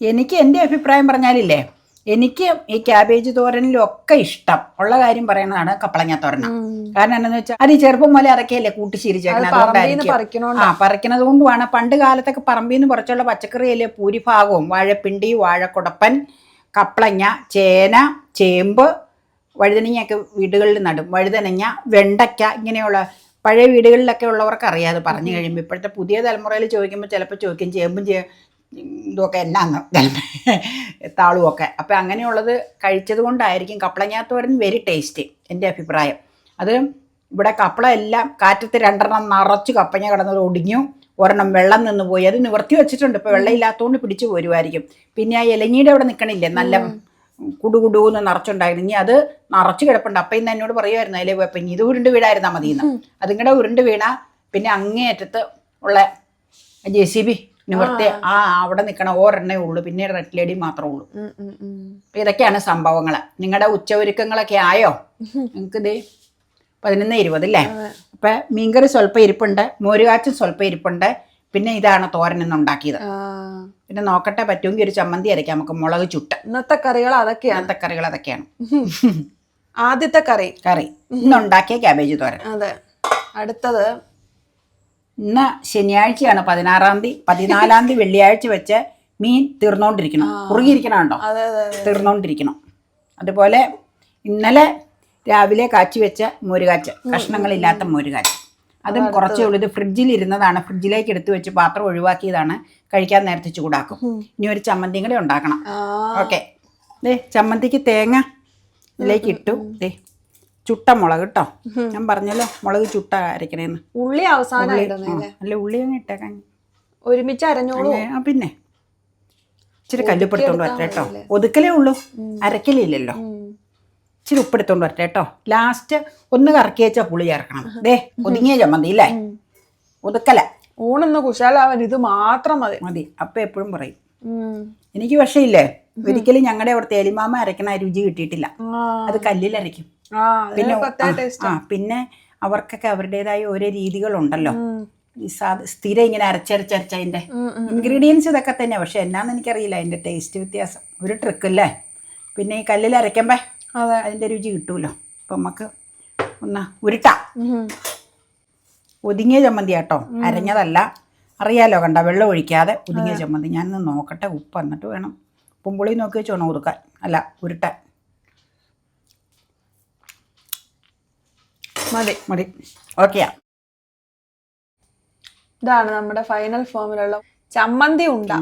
എനിക്ക് എന്റെ അഭിപ്രായം പറഞ്ഞാലില്ലേ എനിക്ക് ഈ ക്യാബേജ് തോരനിലും ഒക്കെ ഇഷ്ടം. ഉള്ള കാര്യം പറയുന്നതാണ് കപ്പളങ്ങ തോരണം കാരണം എന്താണെന്ന് വെച്ചാൽ അത് ചെറുപ്പം പോലെ അതൊക്കെയല്ലേ കൂട്ടി ശീലിച്ചേക്കണം പറമ്പിന്ന് അതുകൊണ്ടായിരിക്കും. പറിക്കണോണ്ട്. ആ പറിക്കണത് കൊണ്ടുമാണ് പണ്ട് കാലത്തൊക്കെ പറമ്പിൽ നിന്ന് പറിച്ചുള്ള പച്ചക്കറിയല്ലേ ഭൂരിഭാഗവും? വാഴപ്പിണ്ടി വാഴക്കുടപ്പൻ കപ്പളങ്ങ ചേന ചേമ്പ് വഴുതനങ്ങയൊക്കെ വീടുകളിൽ നടും. വഴുതനങ്ങ വെണ്ടയ്ക്ക ഇങ്ങനെയുള്ള പഴയ വീടുകളിലൊക്കെ ഉള്ളവർക്ക് അറിയാതെ പറഞ്ഞു കഴിയുമ്പോൾ ഇപ്പോഴത്തെ പുതിയ തലമുറയിൽ ചോദിക്കുമ്പോൾ ചിലപ്പോൾ ചോദിക്കും ചേമ്പും ഇതൊക്കെ എന്നാന്ന് താളുമൊക്കെ. അപ്പം അങ്ങനെയുള്ളത് കഴിച്ചത് കൊണ്ടായിരിക്കും കപ്പളങ്ങാത്തോരൻ വെരി ടേസ്റ്റ് എന്റെ അഭിപ്രായം. അത് ഇവിടെ കപ്പള എല്ലാം കാറ്റത്ത് രണ്ടെണ്ണം നിറച്ച് കപ്പഞ്ഞ കിടന്നത് ഒടിഞ്ഞു ഒരെണ്ണം വെള്ളം നിന്ന് പോയി. അത് നിവർത്തി വെച്ചിട്ടുണ്ട്. ഇപ്പോൾ വെള്ളം ഇല്ലാത്തതുകൊണ്ട് പിടിച്ചു പോരുമായിരിക്കും പിന്നെ ആ ഇലഞ്ഞിയുടെ അവിടെ നിൽക്കണില്ലേ നല്ല കുടുകുടുന്ന് നിറച്ചുണ്ടായിരുന്നു. ഇനി അത് നിറച്ച് കിടപ്പുണ്ട്. അപ്പം ഇന്ന് എന്നോട് പറയുമായിരുന്നു അതിലെ അപ്പം ഇനി ഇത് ഉരുണ്ട് വീടായിരുന്നാൽ മതി എന്ന് അതിങ്ങടെ ഉരുണ്ട് വീണ പിന്നെ അങ്ങേയറ്റത്ത് ഉള്ള ജെ സി ബി നിവർത്തി ആ. അവിടെ നിൽക്കണ ഒരെണ്ണേ ഉള്ളൂ. പിന്നെ റെഡ് ലേഡി മാത്രമേ ഉള്ളൂ. ഇതൊക്കെയാണ് സംഭവങ്ങൾ നിങ്ങളുടെ ഉച്ചയൊരുക്കങ്ങളൊക്കെ ആയോ? നിങ്ങൾക്ക് ഇത് പതിനൊന്ന് ഇരുപത് അല്ലേ? അപ്പൊ മീൻകറി സ്വല്പം ഇരിപ്പുണ്ട് മോരുകാച്ചും സ്വല്പം ഇരിപ്പുണ്ട്. പിന്നെ ഇതാണ് തോരൻ ഇന്ന് ഉണ്ടാക്കിയത് പിന്നെ നോക്കട്ടെ പറ്റുമെങ്കിൽ ഒരു ചമ്മന്തി അരയ്ക്കാം. നമുക്ക് മുളക് ചുട്ട. ഇന്നത്തെ കറികൾ അതൊക്കെയാണ്. ഇന്നത്തെ കറികൾ അതൊക്കെയാണ്. ആദ്യത്തെ കറി. കറി. ഇന്ന് ഉണ്ടാക്കിയ ക്യാബേജ് തോരൻ. അതെ. അടുത്തത് ഇന്ന് ശനിയാഴ്ചയാണ് പതിനാറാം തീയതി. പതിനാലാം തീയതി വെള്ളിയാഴ്ച വെച്ച് മീൻ തീർന്നുകൊണ്ടിരിക്കണം കുറുകിയിരിക്കണം അതെ തീർന്നുകൊണ്ടിരിക്കണം അതുപോലെ ഇന്നലെ രാവിലെ കാച്ചി വെച്ച മോരുകാച്ച്. കഷ്ണങ്ങളില്ലാത്ത മോരുകാച്ച്. അതും കുറച്ചേ ഉള്ളൂ ഇത് ഫ്രിഡ്ജിൽ ഇരുന്നതാണ് ഫ്രിഡ്ജിലേക്ക് എടുത്തു വെച്ച് പാത്രം ഒഴിവാക്കിയതാണ്. കഴിക്കാൻ നേരത്തെ ചൂടാക്കും. ഇനി ഒരു ചമ്മന്തിയും കൂടെ ഉണ്ടാക്കണം. ഓക്കെ. ദേ ചമ്മന്തിക്ക് തേങ്ങ ഇതിലേക്ക് ഇട്ടു. ദേ. ചുട്ട മുളക് കേട്ടോ ഞാൻ പറഞ്ഞല്ലോ മുളക് ചുട്ട അരക്കണേന്ന് ഉള്ളി അവസാനം അല്ല ഉള്ളി അങ്ങ് ഇട്ടേക്കാൻ ഒരുമിച്ച് അരഞ്ഞോളൂ. ആ പിന്നെ. ഇച്ചിരി കല്ലുപ്പെടുത്തോണ്ട് വരട്ടെ കേട്ടോ ഒതുക്കലേ ഉള്ളൂ അരക്കലില്ലല്ലോ ഇച്ചിരി ഉപ്പെടുത്തോണ്ട് വരട്ടെ കേട്ടോ ലാസ്റ്റ് ഒന്ന് കറക്കി വെച്ചാൽ പുളി ചേർക്കണം. ദേ ഒതുങ്ങിയ ചമ്മന്തി ഇല്ലേ? ഒതുക്കല. ഊണൊന്ന് കുശാലാവൻ ഇത് മാത്രം മതി. മതി. അപ്പം എപ്പോഴും പറയും. എനിക്ക് പക്ഷേ ഇല്ലേ ഒരിക്കലും ഞങ്ങളുടെ അവിടുത്തെ എലിമാമ അരക്കണ രുചി കിട്ടിയിട്ടില്ല. അത് കല്ലിലരയ്ക്കും. ആ ടേസ്റ്റ്. ആ പിന്നെ അവർക്കൊക്കെ അവരുടേതായ ഓരോ രീതികളുണ്ടല്ലോ. സ്ഥിരം ഇങ്ങനെ അരച്ചരച്ചരച്ച അതിന്റെ ഇൻഗ്രീഡിയൻസ് ഇതൊക്കെ തന്നെ പക്ഷെ എന്നാന്ന് എനിക്കറിയില്ല അതിന്റെ ടേസ്റ്റ് വ്യത്യാസം. ഒരു ട്രിക്ക് അല്ലേ പിന്നെ ഈ കല്ലിൽ അരയ്ക്കുമ്പേ അതിന്റെ അതിന്റെ രുചി കിട്ടുമല്ലോ അപ്പം നമുക്ക് ഒന്ന് ഉരുട്ട. ഒതുങ്ങിയ ചമ്മന്തി കേട്ടോ അരഞ്ഞതല്ല. അറിയാലോ കണ്ട? വെള്ളം ഒഴിക്കാതെ ഒതുങ്ങിയ ചമ്മന്തി. ഞാനൊന്ന് നോക്കട്ടെ. ഉപ്പ് എന്നിട്ട് വേണം. ഉപ്പും പുളി നോക്കി വെച്ചോണം ഒതുക്കാൻ അല്ല ഉരുട്ടാൻ. മതി മതി. ഓക്കെയാ ഇതാണ് നമ്മുടെ ഫൈനൽ ഫോമിലുള്ള ചമ്മന്തി ഉണ്ട.